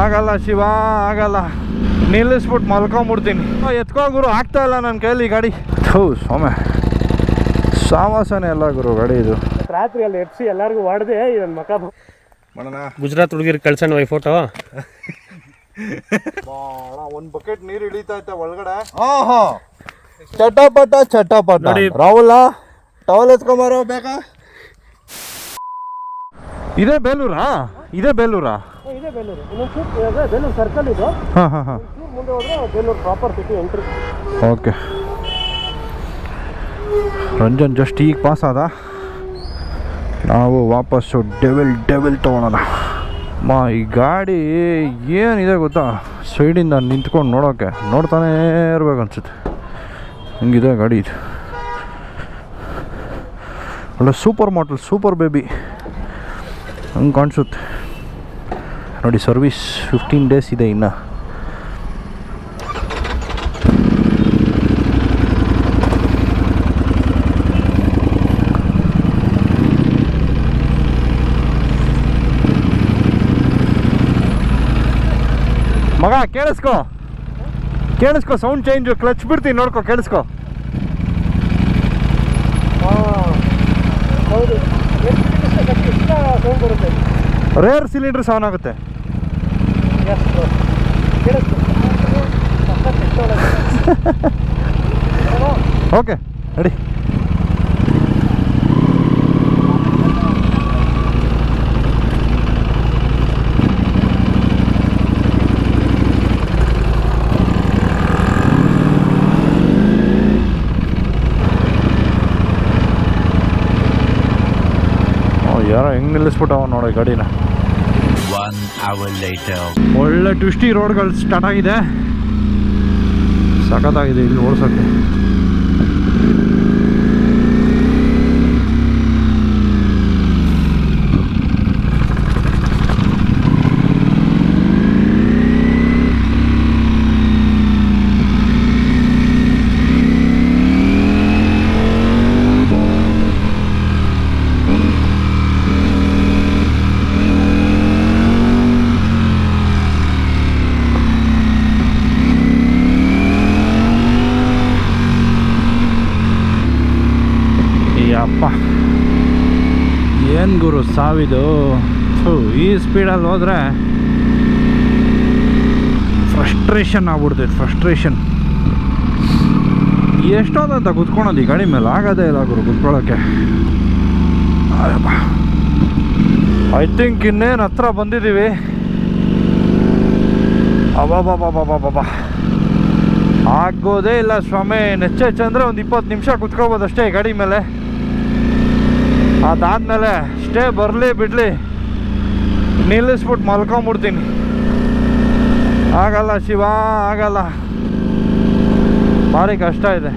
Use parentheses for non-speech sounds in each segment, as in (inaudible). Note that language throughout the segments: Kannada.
ಆಗಲ್ಲ ಶಿವ ಆಗಲ್ಲ. ನಿಲ್ಲಿಸ್ಬಿಟ್ಟು ಮಲ್ಕೊಂಬಿಡ್ತೀನಿ. ಎತ್ಕೋ ಗುರು ಆಗ್ತಾ ಇಲ್ಲ ನನ್ನ ಕೈಲಿ ಗಾಡಿ. ಥೂ ಸ್ವಾಮಿ ಸಾವಾಸನೆ ಎಲ್ಲ ಗುರು ಗಾಡಿ ಇದು. ರಾತ್ರಿ ಅಲ್ಲಿ ಎಪ್ಸಿ ಎಲ್ಲರಿಗೂ ಹೊಡೆದೆ ಇದನ್ನ ಮಕ ಮಾಡೋಣ ಗುಜರಾತ್ ಹುಡುಗಿರ್ ಕಳ್ಸಣ್ಣ ವೈ ಫೋಟೋ ಒಂದು ಬಕೆಟ್ ನೀರು ಇಳಿತಾ ಐತೆ ಒಳಗಡೆ. ಹಾಂ ಚಟಪಟ ಚಟಪಟ. ರಾಹುಲ್ ರಾಹುಲ ಟವಲ್ ಎತ್ಕೊಂಬಾರೋ ಬೇಕಾ? ಇದೇ ಬೇಲೂರಾ? ಇದೇ ಬೇಲೂರಾ? ಇದೆ ಬೇಲೂರು. ಇನ್ನೊಂದು ಬೇಲೂರು ಸರ್ಕಲ್ ಇದು. ಹಾಂ ಹಾಂ ಹಾಂ. ಚೂರು ಮುಂದೆ ಹೋದ್ರೆ Belur proper city entry okay. Ranjan just ಈಗ ಪಾಸ್ ಆದ. ನಾವು ವಾಪಸ್ಸು ಡೆವಿಲ್ ಡೆವಿಲ್ ತೊಗೊಳೋಣ. ಮಾ ಈ ಗಾಡಿ ಏನಿದೆ ಗೊತ್ತಾ? ಸೈಡಿಂದ ನಿಂತ್ಕೊಂಡು ನೋಡೋಕೆ ನೋಡ್ತಾನೇ ಇರ್ಬೇಕು ಅನ್ಸುತ್ತೆ ಹಿಂಗಿದೆ ಗಾಡಿ ಇದು. ಒಳ್ಳೆ ಸೂಪರ್ ಮಾಡಲ್ ಸೂಪರ್ ಬೇಬಿ ಹಂಗೆ ಕಾಣಿಸುತ್ತೆ. ನೋಡಿ ಸರ್ವಿಸ್ ಫಿಫ್ಟೀನ್ ಡೇಸ್ ಇದೆ ಇನ್ನು. ಮಗ, ಕೇಳಿಸ್ಕೋ. ಕೇಳಿಸ್ಕೋ ಸೌಂಡ್ ಚೇಂಜು ಕ್ಲಚ್ ಬಿಡ್ತೀನಿ, ನೋಡ್ಕೋ, ಕೇಳಿಸ್ಕೊ ಹೌದು ಸೌಂಡ್ ಬರುತ್ತೆ ರೇರ್ ಸಿಲಿಂಡ್ರ್ ಸೌನ್ ಆಗುತ್ತೆ. (laughs) ಓಕೆ ನಡಿ ಯಾರೋ ಹೆಂಗ್ ನಿಲ್ಲಿಸ್ಬಿಟ್ಟವ ನೋಡಿ ಗಾಡಿನ. Hour later. ಒಳ್ಳೆ ಟ್ವಿಸ್ಟಿ ರೋಡ್ಗಳು ಸ್ಟಾರ್ಟ್ ಆಗಿದೆ ಸಖತ್ತಾಗಿದೆ ಇಲ್ಲಿ ಓಡಿಸೋಕ್ಕೆ ಅಪ್ಪ ಏನು ಗುರು ಸಾವಿದು? ಈ ಸ್ಪೀಡಲ್ಲಿ ಹೋದರೆ ಫ್ರಸ್ಟ್ರೇಷನ್ ಆಗ್ಬಿಡ್ತೈತೆ ಫ್ರಸ್ಟ್ರೇಷನ್ ಎಷ್ಟೊಂದಂತ ಕುತ್ಕೊಳೋದು ಈ ಗಾಡಿ ಮೇಲೆ? ಆಗೋದೇ ಇಲ್ಲ ಗುರು ಕುತ್ಕೊಳ್ಳೋಕ್ಕೆ ಐ ಥಿಂಕ್ ಇನ್ನೇನು ಹತ್ರ ಬಂದಿದ್ದೀವಿ. ಅಬಾಬಾಬಾಬಾಬಾಬಾ ಆಗೋದೇ ಇಲ್ಲ ಸ್ವಾಮಿ. ನೆಚ್ಚೆಚ್ಚಂದರೆ ಒಂದು ಇಪ್ಪತ್ತು ನಿಮಿಷ ಕುತ್ಕೋಬೋದು ಅಷ್ಟೇ ಗಾಡಿ ಮೇಲೆ. ಅದಾದಮೇಲೆ ಸ್ಟೇ ಬರಲಿ ಬಿಡಲಿ. ನಿಲ್ಲಿಸ್ಬಿಟ್ಟು ಮಲ್ಕೊಂಬಿಡ್ತೀನಿ. ಆಗಲ್ಲ ಶಿವ, ಆಗಲ್ಲ. ಭಾರಿ ಕಷ್ಟ ಇದೆ.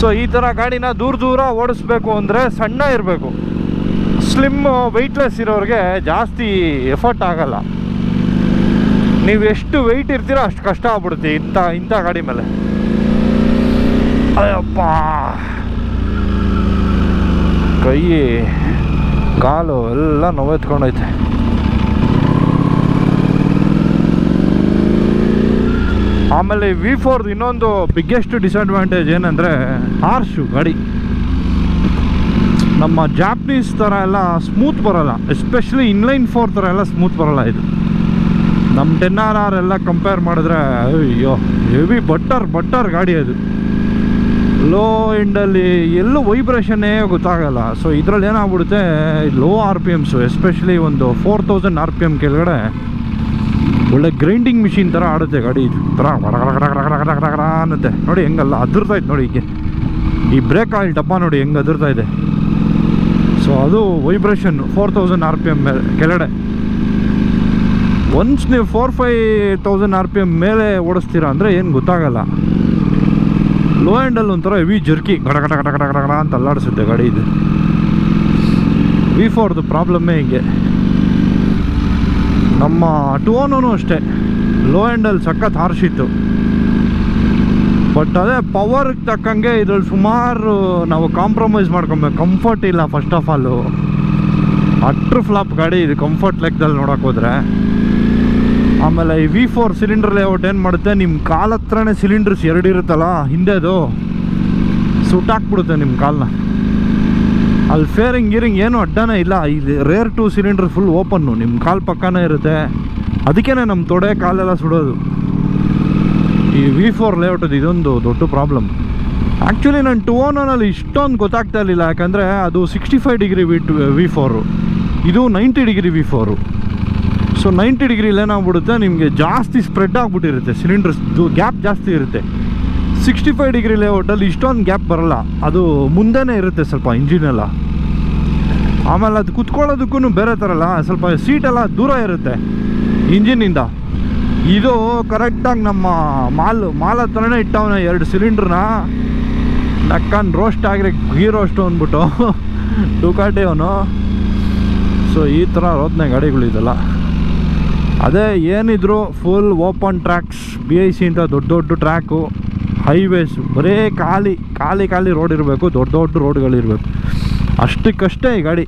ಸೊ ಈ ಥರ ಗಾಡಿನ ದೂರ ದೂರ ಓಡಿಸ್ಬೇಕು ಅಂದರೆ ಸಣ್ಣ ಇರಬೇಕು. ಸ್ಲಿಮ್ ವೆಯ್ಟ್ಲೆಸ್ ಇರೋರಿಗೆ ಜಾಸ್ತಿ ಎಫರ್ಟ್ ಆಗಲ್ಲ. ನೀವು ಎಷ್ಟು ವೆಯ್ಟ್ ಇರ್ತೀರೋ ಅಷ್ಟು ಕಷ್ಟ ಆಗ್ಬಿಡುತ್ತೆ ಇಂಥ ಇಂಥ ಗಾಡಿ ಮೇಲೆ. ಅಯ್ಯಪ್ಪ. ಕೈ, ಕಾಲು ಎಲ್ಲ ನೋವೆತ್ಕೊಂಡೈತೆ. ಆಮೇಲೆ ವಿ ಫೋರ್ದು ಇನ್ನೊಂದು ಬಿಗ್ಗೆಸ್ಟ್ ಡಿಸಡ್ವಾಂಟೇಜ್ ಏನಂದರೆ ಹಾರ್ಶು ಗಾಡಿ. ನಮ್ಮ ಜಾಪನೀಸ್ ಥರ ಎಲ್ಲ ಸ್ಮೂತ್ ಬರೋಲ್ಲ ಎಸ್ಪೆಷಲಿ ಇನ್ಲೈನ್ ಫೋರ್ ಥರ ಎಲ್ಲ ಸ್ಮೂತ್ ಬರೋಲ್ಲ ಇದು. ನಮ್ಮ ಟೆನ್ ಆರ್ ಆರ್ ಎಲ್ಲ ಕಂಪೇರ್ ಮಾಡಿದ್ರೆ, ಅಯ್ಯೋ ಹೆವಿ ಬಟ್ಟರ್ ಬಟ್ಟರ್ ಗಾಡಿ ಅದು. ಲೋ ಎಂಡಲ್ಲಿ ಎಲ್ಲೂ ವೈಬ್ರೇಷನ್ನೇ ಗೊತ್ತಾಗಲ್ಲ. ಸೊ ಇದರಲ್ಲಿ ಏನಾಗ್ಬಿಡುತ್ತೆ low R P Ms especially ಒಂದು four thousand R P M ಕೆಳಗಡೆ, ಒಳ್ಳೆ ಗ್ರೈಂಡಿಂಗ್ ಮಿಷಿನ್ ಥರ ಆಡುತ್ತೆ ಗಾಡಿ. ಇದು ಥರ ಅನ್ನತ್ತೆ. ನೋಡಿ ಹೆಂಗಲ್ಲ, ಅದರ್ತಾ ನೋಡಿ ಈಗ ಈ ಬ್ರೇಕ್ ಆಯಿಲ್ ಡಬ್ಬ ನೋಡಿ ಹೆಂಗೆ ಅದರ್ತಾ ಇದೆ. ಸೊ ಅದು vibration four thousand R P M ಮೇಲೆ ಕೆಳಗಡೆ. ಒನ್ಸ್ ನೀವು four five thousand R P M ಮೇಲೆ ಓಡಿಸ್ತೀರಾ ಅಂದರೆ ಏನು ಗೊತ್ತಾಗಲ್ಲ. ಲೋ ಆ್ಯಂಡಲ್ಲಿ ಒಂಥರ ಹೆವಿ ಜರ್ಕಿ ಗಡ ಗಡ ಗಡ ಗಡ ಗಡ ಗಡ ಅಂತ ಅಲ್ಲಾಡಿಸುತ್ತೆ ಗಾಡಿ ಇದು. ವಿ ಫೋರ್ದು ಪ್ರಾಬ್ಲಮ್ಮೇ ಹಿಂಗೆ. ನಮ್ಮ ಟೋನೂ ಅಷ್ಟೇ. ಲೋ ಆ್ಯಂಡಲ್ಲಿ ಸಖತ್ ಹಾರಿಸಿತ್ತು ಬಟ್ ಅದೇ ಪವರ್ಗೆ ತಕ್ಕಂಗೆ ಇದ್ರಲ್ಲಿ ಸುಮಾರು ನಾವು ಕಾಂಪ್ರಮೈಸ್ ಮಾಡ್ಕೊಬೇಕು. ಕಂಫರ್ಟ್ ಇಲ್ಲ first of all utter flop ಗಾಡಿ ಇದು ಕಂಫರ್ಟ್ ಲೆಕ್ಕದಲ್ಲಿ ನೋಡೋಕೆ ಹೋದ್ರೆ. ಆಮೇಲೆ ಈ ವಿ ಫೋರ್ ಸಿಲಿಂಡರ್ ಲೇಔಟ್ ಏನು ಮಾಡುತ್ತೆ? ನಿಮ್ಮ ಕಾಲ ಹತ್ರನೇ ಸಿಲಿಂಡರ್ಸ್ ಎರಡು ಇರುತ್ತಲ್ಲ ಹಿಂದೆದು ಸುಟ್ಟಾಕ್ಬಿಡುತ್ತೆ ನಿಮ್ಮ ಕಾಲನ್ನ ಅಲ್ಲಿ ಫೇರಿಂಗ್ ಗೀರಿಂಗ್ ಏನು ಅಡ್ಡನೇ ಇಲ್ಲ. ಇದು rear two cylinder full open ನಿಮ್ಮ ಕಾಲು ಪಕ್ಕನೇ ಇರುತ್ತೆ. ಅದಕ್ಕೇ ನಮ್ಮ ತೊಡೆ, ಕಾಲೆಲ್ಲ ಸುಡೋದು. ಈ ವಿ ಫೋರ್ ಲೇಔಟದ್ದು ಇದೊಂದು ದೊಡ್ಡ ಪ್ರಾಬ್ಲಮ್ ಆ್ಯಕ್ಚುಲಿ ನಾನು ಟು ಓನರಲ್ಲಿ ಇಷ್ಟೊಂದು ಗೊತ್ತಾಗ್ತಾ ಇರಲಿಲ್ಲ. ಯಾಕಂದರೆ ಅದು sixty five degree V two V four ಇದು ninety degree V four so ninety ಡಿಗ್ರಿಲಿ ಏನಾಗ್ಬಿಡುತ್ತೆ ನಿಮಗೆ ಜಾಸ್ತಿ ಸ್ಪ್ರೆಡ್ ಆಗಿಬಿಟ್ಟಿರುತ್ತೆ ಸಿಲಿಂಡರ್ಸ್ದು ಗ್ಯಾಪ್ ಜಾಸ್ತಿ ಇರುತ್ತೆ. ಸಿಕ್ಸ್ಟಿ ಫೈವ್ ಡಿಗ್ರಿ ಲೇಔಟಲ್ಲಿ ಇಷ್ಟೊಂದು ಗ್ಯಾಪ್ ಬರಲ್ಲ, ಅದು ಮುಂದೆನೇ ಇರುತ್ತೆ ಸ್ವಲ್ಪ ಇಂಜಿನೆಲ್ಲ ಆಮೇಲೆ ಅದು ಕುತ್ಕೊಳ್ಳೋದಕ್ಕೂ ಬೇರೆ ಥರ ಅಲ್ಲ, ಸ್ವಲ್ಪ ಸೀಟೆಲ್ಲ ದೂರ ಇರುತ್ತೆ ಇಂಜಿನಿಂದ ಇದು ಕರೆಕ್ಟಾಗಿ ನಮ್ಮ ಮಾಲ್ ಮಾಲ್ ಹತ್ರನೇ ಇಟ್ಟವನ ಎರಡು ಸಿಲಿಂಡ್ರನ್ನ ನಕ್ಕನ್ ರೋಸ್ಟ್ ಆಗಿರಿ ಗೀ ರೋಸ್ಟು ಅಂದ್ಬಿಟ್ಟು. (laughs) ಡುಕಾಟಿ ಅವನು. ಸೊ ಈ ಥರ ರೋದನೆ ಗಾಡಿಗಳಿದೆಲ್ಲ. ಅದೇ ಏನಿದ್ರು full open tracks B I C ಅಂತ ದೊಡ್ಡ ದೊಡ್ಡ ಟ್ರ್ಯಾಕು ಹೈವೇಸ್ ಬರೇ ಖಾಲಿ ಖಾಲಿ ಖಾಲಿ ರೋಡ್ ಇರಬೇಕು, ದೊಡ್ಡ ದೊಡ್ಡ ರೋಡ್ಗಳಿರಬೇಕು ಅಷ್ಟಕ್ಕಷ್ಟೇ ಈ ಗಾಡಿ.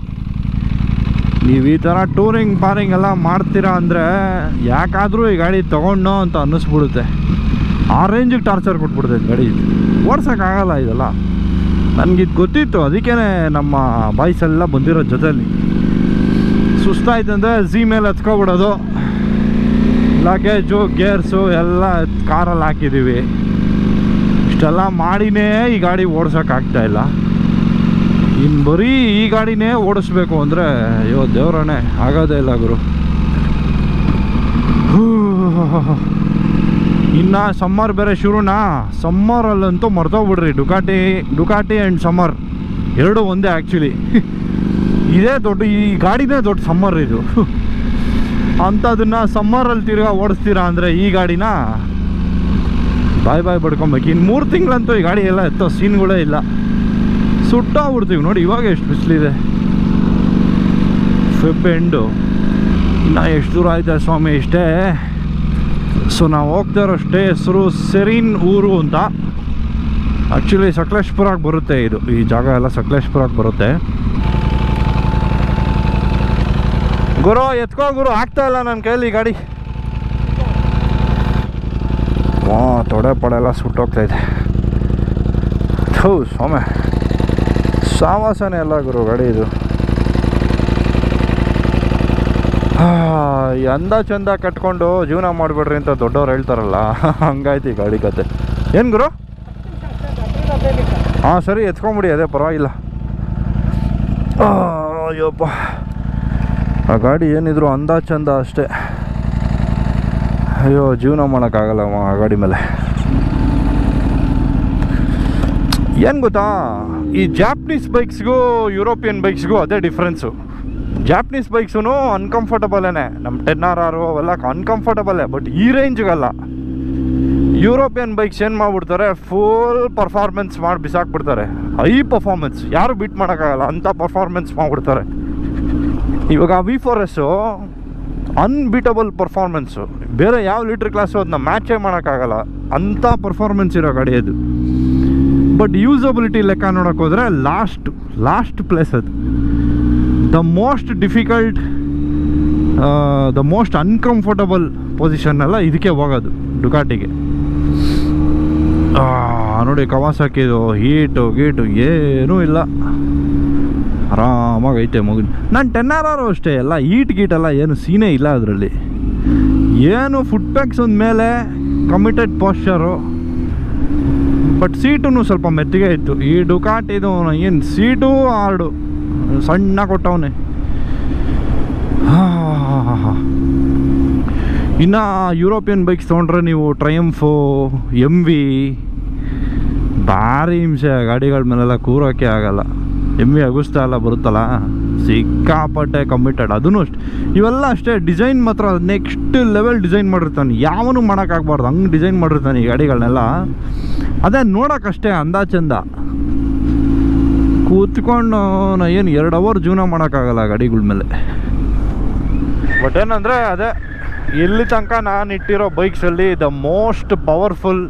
ನೀವು ಈ ಥರ ಟೂರಿಂಗ್ ಪಾರಿಂಗ್ ಎಲ್ಲ ಮಾಡ್ತೀರಾ ಅಂದರೆ ಯಾಕಾದರೂ ಈ ಗಾಡಿ ತೊಗೊಂಡು ಅಂತ ಅನ್ನಿಸ್ಬಿಡುತ್ತೆ. ಆ ರೇಂಜಿಗೆ ಟಾರ್ಚರ್ ಕೊಟ್ಬಿಡ್ತೈತೆ ಗಾಡಿ. ಓಡ್ಸೋಕ್ಕಾಗಲ್ಲ ಇದೆಲ್ಲ. ನನಗಿದು ಗೊತ್ತಿತ್ತು ಅದಕ್ಕೇ ನಮ್ಮ ಬಾಯ್ಸೆಲ್ಲ ಬಂದಿರೋ ಬಂದಿರೋ ಜೊತೆಲಿ. ಸುಸ್ತಾಯ್ತಂದ್ರೆ ಝೀ ಮೇಲೆ ಹತ್ಕೊಬಿಡೋದು. ಲಗೇಜು, ಗೇರ್ಸು ಎಲ್ಲ ಕಾರಲ್ಲಿ ಹಾಕಿದ್ದೀವಿ. ಇಷ್ಟೆಲ್ಲ ಮಾಡಿನೇ ಈ ಗಾಡಿ ಓಡ್ಸೋಕ್ಕಾಗ್ತಾ ಇಲ್ಲ. ಇನ್ನು ಬರೀ ಈ ಗಾಡಿನೇ ಓಡಿಸ್ಬೇಕು ಅಂದರೆ, ಅಯ್ಯೋ ದೇವ್ರಣೆ ಆಗೋದೇ ಇಲ್ಲ ಗುರು. ಇನ್ನು ಸಮ್ಮರ್ ಬೇರೆ ಶುರುನಾ? ಸಮ್ಮರಲ್ಲಂತೂ ಮರ್ತೋಗ್ಬಿಡ್ರಿ. Ducati Ducati and summer. ಎರಡೂ ಒಂದೇ ಆ್ಯಕ್ಚುಲಿ (laughs) ಇದೇ ದೊಡ್ಡ, ಈ ಗಾಡಿನೇ ದೊಡ್ಡ ಸಮ್ಮರ್ ಇದು. ಅಂಥದನ್ನ ಸಮ್ಮರಲ್ಲಿ ತಿರ್ಗಾ ಓಡಿಸ್ತೀರಾ ಅಂದರೆ ಈ ಗಾಡಿನ? ಬಾಯ್ ಬಾಯ್ ಬಡ್ಕೊಬೇಕು ಇನ್ನು ಮೂರು ತಿಂಗಳಂತೂ ಈ ಗಾಡಿ ಎಲ್ಲ ಎತ್ತೋ ಸೀನ್ಗಳೇ ಇಲ್ಲ. ಸುಟ್ಟಾಗ್ಬಿಡ್ತೀವಿ ನೋಡಿ, ಇವಾಗ ಎಷ್ಟು ಬಿಸಿಲಿದೆ. ಫೆಬ್ ಎಂಡು ಇನ್ನು ಎಷ್ಟು ದೂರ ಆಯ್ತಾ ಸ್ವಾಮಿ, ಇಷ್ಟೇ? ಸೊ ನಾವು ಹೋಗ್ತಾ ಇರೋ ಸ್ಟೇ ಹೆಸರು ಸೆರೀನ್ ಊರು ಅಂತ. ಆ್ಯಕ್ಚುಲಿ ಸಕಲೇಶ್ಪುರಕ್ಕೆ ಬರುತ್ತೆ ಇದು. ಈ ಜಾಗ ಎಲ್ಲ ಸಕಲೇಶ್ಪುರಕ್ಕೆ ಬರುತ್ತೆ. ಗುರು, ಎತ್ಕೋ ಗುರು, ಆಗ್ತಾ ಇಲ್ಲ ನನ್ನ ಕೈಯಲ್ಲಿ ಈ ಗಾಡಿ. ಹ್ಞೂ ತೊಡೆ ಪಡೆ ಎಲ್ಲ ಸುಟ್ಟೋಗ್ತಾ ಇದೆ. ಥೂ ಸ್ವಾಮಿ ಸಾವಾಸನೆ ಎಲ್ಲ ಗುರು, ಗಾಡಿ ಇದು. ಅಂದ ಚಂದ ಕಟ್ಕೊಂಡು ಜೀವನ ಮಾಡಿಬಿಡ್ರಿ ಅಂತ ದೊಡ್ಡವ್ರು ಹೇಳ್ತಾರಲ್ಲ, ಹಂಗಾಯ್ತು ಈ ಗಾಡಿ ಕತೆ. ಏನು ಗುರು? ಹಾಂ, ಸರಿ, ಎತ್ಕೊಂಬಿಡಿ, ಅದೇ ಪರವಾಗಿಲ್ಲ. ಅಯ್ಯಪ್ಪ. ಆ ಗಾಡಿ ಏನಿದ್ರು ಅಂದ ಚಂದ ಅಷ್ಟೇ. ಅಯ್ಯೋ, ಜೀವನ ಮಾಡೋಕ್ಕಾಗಲ್ಲ ಆ ಗಾಡಿ ಮೇಲೆ. ಏನು ಗೊತ್ತಾ? ಈ ಜಾಪ್ನೀಸ್ ಬೈಕ್ಸ್ಗೂ ಯುರೋಪಿಯನ್ ಬೈಕ್ಸ್ಗೂ ಅದೇ ಡಿಫ್ರೆನ್ಸು ಜಾಪ್ನೀಸ್ ಬೈಕ್ಸೂ ಅನ್ಕಂಫರ್ಟಬಲೇ ನಮ್ಮ ಟೆನ್ ಆರ್ ಆರು ಅವೆಲ್ಲ ಅನ್ಕಂಫರ್ಟಬಲೇ ಬಟ್ ಈ ರೇಂಜ್ಗಲ್ಲ ಯುರೋಪಿಯನ್ ಬೈಕ್ಸ್ ಏನು ಮಾಡಿಬಿಡ್ತಾರೆ? ಫುಲ್ ಪರ್ಫಾರ್ಮೆನ್ಸ್ ಮಾಡಿ ಬಿಸಾಕ್ಬಿಡ್ತಾರೆ. ಹೈ ಪರ್ಫಾರ್ಮೆನ್ಸ್ ಯಾರು ಬೀಟ್ ಮಾಡೋಕ್ಕಾಗಲ್ಲ, ಅಂಥ ಪರ್ಫಾರ್ಮೆನ್ಸ್ ಮಾಡಿಬಿಡ್ತಾರೆ. ಇವಾಗ V four S unbeatable performance ಬೇರೆ ಯಾವ ಲೀಟ್ರ್ ಕ್ಲಾಸು ಅದನ್ನ ಮ್ಯಾಚೇ ಮಾಡೋಕ್ಕಾಗಲ್ಲ. ಅಂಥ ಪರ್ಫಾರ್ಮೆನ್ಸ್ ಇರೋ ಗಾಡಿ ಅದು. ಬಟ್ ಯೂಸಬಿಲಿಟಿ ಲೆಕ್ಕ ನೋಡೋಕೆ ಹೋದರೆ ಲಾಸ್ಟ್ ಲಾಸ್ಟ್ ಪ್ಲೇಸ್ ಅದು. The most difficult the most uncomfortable position ಎಲ್ಲ ಇದಕ್ಕೆ ಹೋಗೋದು ಡುಕಾಟಿಗೆ ನೋಡಿ ಕವಾಸಕಿದು ಹೀಟು ಗೀಟು ಏನೂ ಇಲ್ಲ. ಆರಾಮಾಗಿ ಐತೆ ಮಗು ನಾನು ಟೆನ್ ಆರ್ ಆರು ಅಷ್ಟೇ, ಎಲ್ಲ ಈಟ್ ಗೀಟ್ ಎಲ್ಲ ಏನು ಸೀನೇ ಇಲ್ಲ ಅದರಲ್ಲಿ. ಏನು ಫುಡ್ ಪ್ಯಾಕ್ಸ್ ಮೇಲೆ ಕಮಿಟೆಡ್ ಪಾಶ್ಚರು ಬಟ್ ಸೀಟು ಸ್ವಲ್ಪ ಮೆತ್ತಿಗೆ ಇತ್ತು. ಈ ಡುಕಾಟಿದು ಏನು ಸೀಟು ಆರ್ಡು. ಸಣ್ಣ ಕೊಟ್ಟವನೆ. ಇನ್ನು ಯುರೋಪಿಯನ್ ಬೈಕ್ಸ್ ತೊಗೊಂಡ್ರೆ ನೀವು ಟ್ರಯಂಫು ಎಂ ವಿ ಭಾರಿ ಹಿಂಸೆ. ಗಾಡಿಗಳ ಮೇಲೆಲ್ಲ ಕೂರೋಕ್ಕೆ ಆಗಲ್ಲ. ಎಂ ವಿ ಅಗುಸ್ತಾ ಎಲ್ಲ ಬರುತ್ತಲ್ಲ? ಸಿಕ್ಕಾಪಟ್ಟೆ ಕಮಿಟೆಡ್ ಅದೂ ಅಷ್ಟೆ. ಇವೆಲ್ಲ ಅಷ್ಟೇ. ಡಿಸೈನ್ ಮಾತ್ರ ನೆಕ್ಸ್ಟ್ ಲೆವೆಲ್ ಡಿಸೈನ್ ಮಾಡಿರ್ತಾನೆ. ಯಾವನು ಮಾಡೋಕ್ಕಾಗಬಾರ್ದು. ಹಂಗೆ ಡಿಸೈನ್ ಮಾಡಿರ್ತಾನೆ ಈ ಗಾಡಿಗಳನ್ನೆಲ್ಲ ಅದೇ ನೋಡೋಕ್ಕಷ್ಟೇ ಅಂದಾಚಂದ. ಕೂತ್ಕೊಂಡು ನಾ ಏನು ಎರಡು ಅವರ್ ಜೀವನ ಮಾಡೋಕ್ಕಾಗಲ್ಲ ಗಾಡಿಗಳ ಮೇಲೆ. ಬಟ್ ಏನಂದರೆ ಅದೇ, ಇಲ್ಲಿ ತನಕ ನಾನು ಇಟ್ಟಿರೋ ಬೈಕ್ಸಲ್ಲಿ the most powerful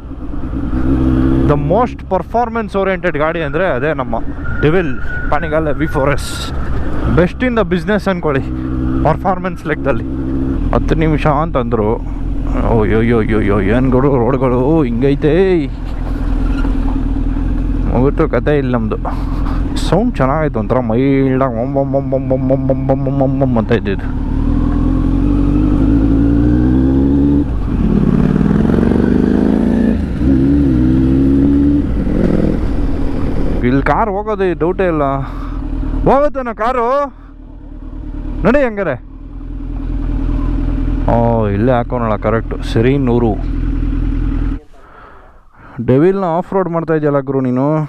the most performance oriented ಗಾಡಿ ಅಂದರೆ ಅದೇ ನಮ್ಮ Diavel Panigale V four S best in the business ಅಂದ್ಕೊಳ್ಳಿ ಪರ್ಫಾರ್ಮೆನ್ಸ್ ಲೆಕ್ಕದಲ್ಲಿ ಹತ್ತು ನಿಮಿಷ ಅಂತಂದರು ಓಯ್ಯೋಯ್ಯೋಯ್ಯೋ ಏನುಗಳು ರೋಡ್ಗಳು ಹಿಂಗೈತೆ ಮುಗಿತು ಕತೆ ಇಲ್ಲ ನಮ್ಮದು ಸೌಂಡ್ ಚೆನ್ನಾಗಾಯ್ತು ಒಂಥರ ಮೈಲ್ಡಾಗಿ ಒಮ್ ಒಮ್ ಒಮ್ ಒಮ್ ಒಮ್ ಒಮ್ ಒಮ್ ಒಮ್ ಒಮ್ ಒಮ್ ಒಮ್ ಅಂತ ಇದ್ದಿದ್ದು ಈ ಡೌಟೇ ಇಲ್ಲ. ಹೋಗುತ್ತೇನೋ ಕಾರು. ನಡಿ ಹೆಂಗಾರೆ. ಓ, ಇಲ್ಲೇ ಹಾಕೋಣ ಕರೆಕ್ಟ್ ಸರಿ ನೂರು. ಡೆವಿಲ್ನ ಆಫ್ ರೋಡ್ ಮಾಡ್ತಾ ಇದೆಯಲ್ಲ ಗುರು ನೀನು?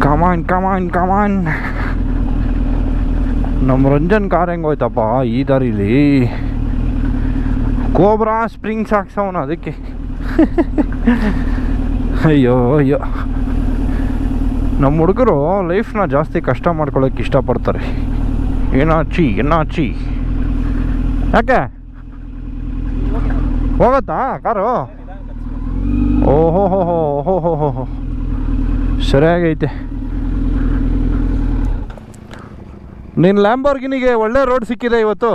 ಕಮಾನ್ ಕಮಾನ್ ಕಮಾನ್ ನಮ್ಮ ರಂಜನ್ ಕಾರ್ ಹೆಂಗೋಯ್ತಪ್ಪ ಈ ದಾರಿಲಿ? ಕೋಬ್ರಾ ಸ್ಪ್ರಿಂಗ್ಸ್ ಹಾಕ್ಸವನ ಅದಕ್ಕೆ. ಅಯ್ಯೋ ಅಯ್ಯೋ. ನಮ್ಮ ಹುಡುಗರು ಲೈಫ್ನ ಜಾಸ್ತಿ ಕಷ್ಟ ಮಾಡ್ಕೊಳ್ಳೋಕೆ ಇಷ್ಟಪಡ್ತಾರೆ. ಏನಾಚಿ ಏನಾಚಿ ಯಾಕೆ? ಹೋಗತ್ತಾ ಕಾರು? ಓಹೋ ಹೋ ಹೋ ಹೋ ಹೋ ಹೋ ಹೋ ಸರಿಯಾಗೈತೆ. ನಿನ್ನ ಲ್ಯಾಂಬರ್ಗಿನಿಗೆ ಒಳ್ಳೆ ರೋಡ್ ಸಿಕ್ಕಿದೆ ಇವತ್ತು.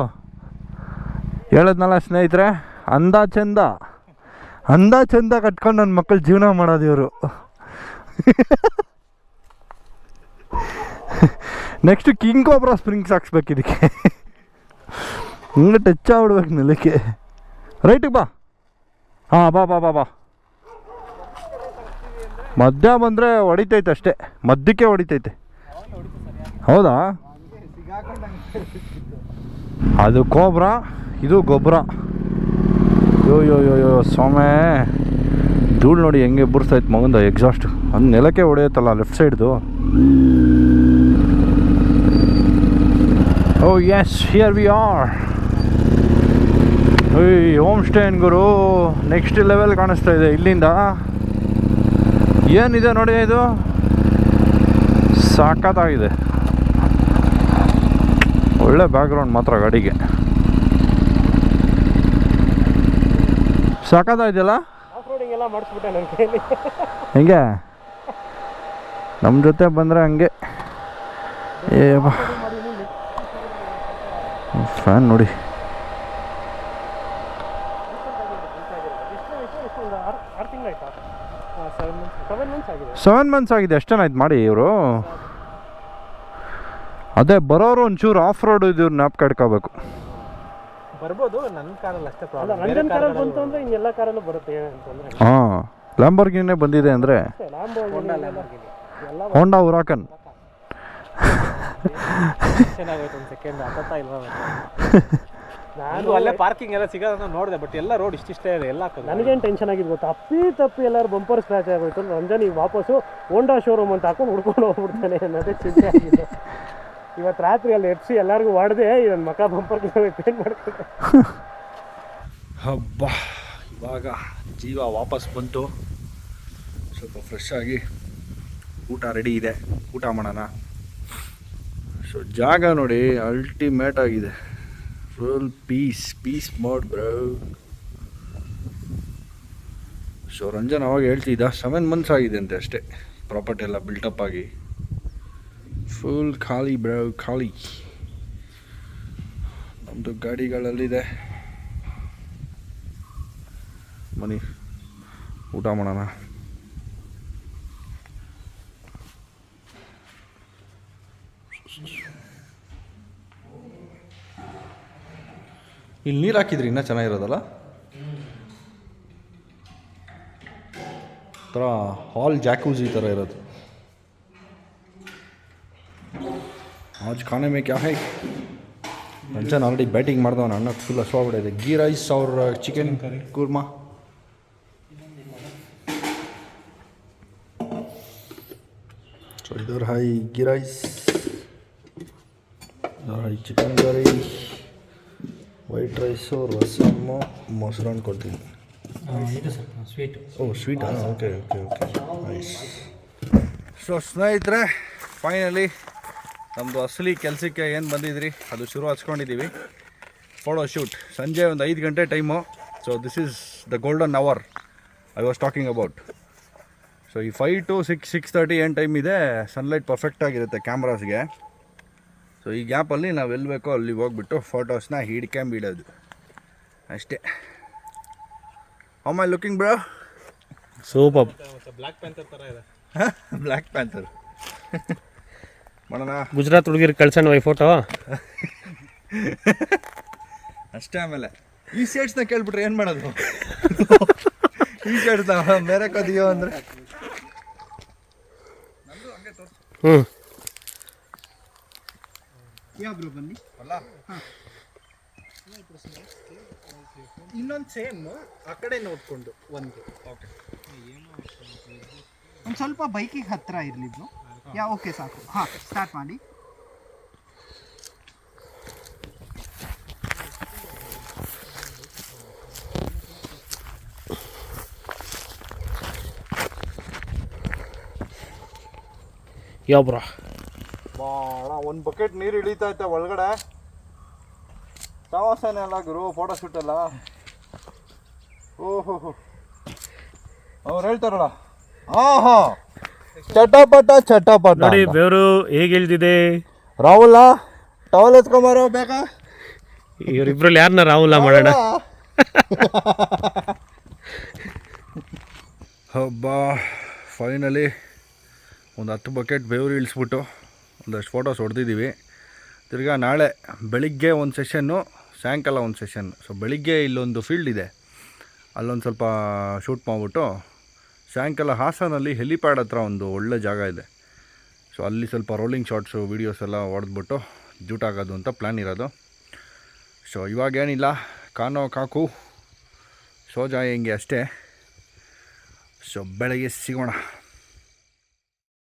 ಹೇಳದ್ನಲ್ಲ ಸ್ನೇಹಿತರೆ ಅಂದ ಚಂದ ಅಂದ ಚಂದ ಕಟ್ಕೊಂಡು ನನ್ನ ಮಕ್ಕಳು ಜೀವನ ಮಾಡೋದು ಇವರು ನೆಕ್ಸ್ಟ್ ಕಿಂಗ್ ಕೋಬ್ರಾ ಸ್ಪ್ರಿಂಗ್ಸ್ ಹಾಕ್ಸ್ಬೇಕು ಇದಕ್ಕೆ ಹಿಂಗೆ ಟಚ್ ಆಗ್ಬಿಡ್ಬೇಕು ನೆಲಕ್ಕೆ. ರೈಟಿಗೆ ಬಾ. ಹಾಂ, ಬಾ ಬಾ ಬಾ ಬಾ. ಮಧ್ಯ ಬಂದರೆ ಹೊಡಿತೈತೆ ಅಷ್ಟೇ. ಮದ್ಯಕ್ಕೆ ಹೊಡಿತೈತೆ. ಹೌದಾ? ಅದು ಕೋಬ್ರಾ ಇದು ಗೊಬ್ಬರ ಯೋ ಯೋ ಯೋ ಯೋ ಸ್ವಾಮಿ. ಧೂಳು ನೋಡಿ ಹೆಂಗೆ ಬುರ್ಸ್ತೈತೆ ಮಗಂದ ಎಕ್ಸಾಸ್ಟ್ ಅದು ನೆಲಕ್ಕೆ ಹೊಡೆಯುತ್ತಲ್ಲ left ಸೈಡ್ದು O S here we are a home stay Guru. Next level ಕಾಣಿಸ್ತಾ ಇದೆ ಇಲ್ಲಿಂದ. ಏನಿದೆ ನೋಡಿ ಇದು? ಸಾಕತ್ತಾಗಿದೆ ಒಳ್ಳೆ ಬ್ಯಾಕ್ಗ್ರೌಂಡ್ ಮಾತ್ರ ಗಾಡಿಗೆ. ರೋಡಿಂಗ್ ಎಲ್ಲ ನನ್ನ ಹೆಂಗೆ? ನಮ್ಮ ಜೊತೆ ಬಂದರೆ ಹಂಗೆ. ಏ ಫ್ಯಾನ್ ನೋಡಿ. ಸೆವೆನ್ ಮಂತ್ಸ್ ಆಗಿದೆ ಎಷ್ಟೇನಾಯ್ತು ಮಾಡಿ ಇವರು? ಅದೇ ಬರೋರು ಒಂಚೂರು ಆಫ್ ರೋಡ್ ಇದು ಜ್ಞಾಪಕ ಇಟ್ಕೋಬೇಕು. ಬರ್ಬೋದು ನನ್ನ ಕಾರಲ್ಲಿ ಅಷ್ಟೇ ಪ್ರಾಬ್ಲಮ್ ರಂಜನ್ ಕಾರಲ್ಲಿ ಬಂತು ಅಂದರೆ ಇನ್ನೆಲ್ಲ ಕಾರಲ್ಲೂ ಬರುತ್ತೆ ಅಂತಂದರೆ ಹಾಂ ಲ್ಯಾಂಬರ್ಗಿನೇ ಬಂದಿದೆ ಅಂದರೆ ಲ್ಯಾಂಬೋ ಎಲ್ಲ ಹೋಂಡಾ ಉರಾಕನ್ ಚೆನ್ನಾಗೋಯ್ತು ಒಂದು ಸೆಕೆಂಡ್ ಹತ್ತತ್ತಾ ಇಲ್ವಾ (laughs) ನಾನು ಅಲ್ಲೇ ಪಾರ್ಕಿಂಗ್ ಎಲ್ಲ ಸಿಗೋದನ್ನ ನೋಡಿದೆ ಬಟ್ ಎಲ್ಲ ರೋಡ್ ಇಷ್ಟಿಷ್ಟೇ ಇದೆ ಎಲ್ಲ ನನಗೇನು ಟೆನ್ಷನ್ ಆಗಿದ್ದು ಗೊತ್ತಾ? ಅಪ್ಪಿ ತಪ್ಪಿ ಎಲ್ಲರೂ ಬಂಪರ್ ಸ್ಕ್ರಾಚ್ ಆಗೋಯ್ತು ರಂಜನ್ ಈಗ ವಾಪಸ್ಸು ಹೋಂಡಾ ಶೋರೂಮ್ ಅಂತ ಹಾಕೊಂಡು ಹುಡ್ಕೊಂಡು ಹೋಗ್ಬಿಡ್ತಾನೆ ಅನ್ನೋದೇ ಚಿಂತೆ ಆಗಿದೆ. (laughs) ಇವತ್ತು ರಾತ್ರಿ ಅಲ್ಲಿ ಎಫ್ ಸಿ ಎಲ್ಲರಿಗೂ ಹೊಡೆದೆ ನನ್ನ ಮಕ ಬಂಪರ್ ಪೇಂಟ್ ಹಬ್ಬ, ಇವಾಗ ಜೀವ ವಾಪಸ್ ಬಂತು. ಸ್ವಲ್ಪ ಫ್ರೆಶ್ ಆಗಿ ಊಟ ರೆಡಿ ಇದೆ. ಊಟ ಮಾಡೋಣ. ಸೊ ಜಾಗ ನೋಡಿ ಅಲ್ಟಿಮೇಟ್ ಆಗಿದೆ. Full peace peace mode bro so Ranjan ಅವಾಗ ಹೇಳ್ತಿದ್ದ ಸೆವೆನ್ ಮಂತ್ಸ್ ಆಗಿದೆ ಅಂತೆ ಅಷ್ಟೇ. ಪ್ರಾಪರ್ಟಿ ಎಲ್ಲ ಬಿಲ್ಟಪ್ ಆಗಿ. ಫುಲ್ ಖಾಲಿ ಬ್ರೋ ಖಾಲಿ ನಮ್ಮದು ಗಾಡಿಗಳಲ್ಲಿದೆ. ಮನಿ ಊಟ ಮಾಡೋಣ. ಇಲ್ಲಿ ನೀರು ಹಾಕಿದ್ರಿ, ಇನ್ನೂ ಚೆನ್ನಾಗಿರೋದಲ್ಲ? ಥರ ಹಾಲ್ ಜಾಕೂಸಿ ಥರ ಇರೋದು. ಆಜ್ ಖಾನೆ ಮೇ ಕ್ಯಾ ಹೈ ರಂಜನ್ ಆಲ್ರೆಡಿ ಬ್ಯಾಟಿಂಗ್ ಮಾಡ್ದವನ ಅಣ್ಣ ಫುಲ್ ಹಸುವಾಗ್ಬಿಟ್ಟಿದೆ ಗೀ ರೈಸ್ ಅವ್ರ ಚಿಕನ್ ಕುರ್ಮಾ ಸೊ ಇದರ high ghee rice chicken curry white rice rasam ಮೊಸರನ್ನು ಕೊಡ್ತೀನಿ sweet oh sweet okay okay okay nice so ಸ್ನೇಹಿತರೆ ಫೈನಲಿ ನಮ್ಮದು ಅಸಲಿ ಕೆಲಸಕ್ಕೆ ಏನು ಬಂದಿದ್ರಿ? ಅದು ಶುರು ಹಚ್ಕೊಂಡಿದ್ದೀವಿ ಫೋಟೋ ಶೂಟ್ ಸಂಜೆ ಒಂದು ಐದು ಗಂಟೆ time so this is the golden hour I was talking about so ಈ five to six six thirty ಏನು ಟೈಮ್ ಇದೆ ಸನ್ಲೈಟ್ ಪರ್ಫೆಕ್ಟ್ ಆಗಿರುತ್ತೆ ಕ್ಯಾಮ್ರಾಸ್ಗೆ ಸೊ ಈ ಗ್ಯಾಪಲ್ಲಿ ನಾವು ಎಲ್ಲಿ ಬೇಕೋ ಅಲ್ಲಿ ಹೋಗ್ಬಿಟ್ಟು ಫೋಟೋಸ್ನ ಹಿಡ್ಕೊಂಬಿಡೋದು ಅಷ್ಟೇ. I looking bro super black panther ಥರ ಇದೆ. ಬ್ಲ್ಯಾಕ್ ಪ್ಯಾಂಥರ್ (laughs) ಮಾಡೋಣ. ಗುಜರಾತ್ ಹುಡುಗಿರ್ ಕಳ್ಸಣ್ಣ ವೈ ಫೋಟೋ. (laughs) ಅಷ್ಟೇ ಆಮೇಲೆ. ಈ ಶೇಡ್ಸ್ನ ಕೇಳ್ಬಿಟ್ರೆ ಏನು ಮಾಡೋದು? (laughs) ಈ ಸೈಡ್ಸ್ನ ಬೇರೆ ಕದಿಯೋ ಅಂದರೆ. ಹ್ಞೂ ಇನ್ನೊಂದು ಸೇಮ್ ಆ ಕಡೆ ನೋಡ್ಕೊಂಡು ಒಂದು. ಓಕೆ ಒಂದು ಸ್ವಲ್ಪ ಬೈಕಿಗೆ ಹತ್ತಿರ ಇರಲಿ ಬ್ರೋ. ಯಾ ಓಕೆ ಸಾಕು. ಹಾಂ ಸ್ಟಾರ್ಟ್ ಮಾಡಿ. ಯಾವ್ರ ಬಾಳ ಭಾಳ ಒಂದು ಬಕೆಟ್ ನೀರು ಇಳಿತಾ ಐತೆ ಒಳಗಡೆ. ಪ್ರವಾಸನೇ ಅಲ್ಲ ಗುರು ಫೋಟೋ ಶೂಟ್ ಅಲ್ಲ. ಓಹೋ ಅವ್ರು ಹೇಳ್ತಾರಲ್ಲ ಆಹಾ. ಚಟಪಟ ಚಟಪಟ ನೋಡಿ ಬೆವರು ಹೇಗೆ ಇಳ್ದಿದೆ ರಾಹುಲ ಟವಲ್ ಎತ್ಕೊಂಬಾರ ಬೇಕಾ ಇವರಿಬ್ರಲ್ಲಿ ಯಾರನ್ನ ರಾಹುಲ ಮಾಡೋಣ? ಹಬ್ಬ ಫೈನಲಿ ಒಂದು ಹತ್ತು ಬಕೆಟ್ ಬೆವರು ಇಳಿಸ್ಬಿಟ್ಟು ಒಂದಷ್ಟು ಫೋಟೋಸ್ ಹೊಡೆದಿದ್ದೀವಿ ತಿರ್ಗಾ ನಾಳೆ ಬೆಳಿಗ್ಗೆ ಒಂದು ಸೆಷನ್ನು ಸಾಯಂಕಾಲ ಒಂದು ಸೆಷನ್ ಸೊ ಬೆಳಿಗ್ಗೆ ಇಲ್ಲೊಂದು ಫೀಲ್ಡ್ ಇದೆ. ಅಲ್ಲೊಂದು ಸ್ವಲ್ಪ ಶೂಟ್ ಮಾಡಿಬಿಟ್ಟು ಸಾಯಂಕಾಲ ಹಾಸನಲ್ಲಿ ಹೆಲಿಪ್ಯಾಡ್ ಹತ್ರ ಒಂದು ಒಳ್ಳೆ ಜಾಗ ಇದೆ. ಸೊ ಅಲ್ಲಿ ಸ್ವಲ್ಪ ರೋಲಿಂಗ್ ಶಾರ್ಟ್ಸು ವೀಡಿಯೋಸ್ ಎಲ್ಲ ಹೊಡೆದ್ಬಿಟ್ಟು ಜೂಟ್ ಆಗೋದು ಅಂತ ಪ್ಲ್ಯಾನ್ ಇರೋದು. ಸೊ ಇವಾಗೇನಿಲ್ಲ ಕಾನೋ ಕಾಕು, ಸೋಜಾ ಹೆಂಗೆ ಅಷ್ಟೇ. ಸೊ ಬೆಳಗ್ಗೆ ಸಿಗೋಣ.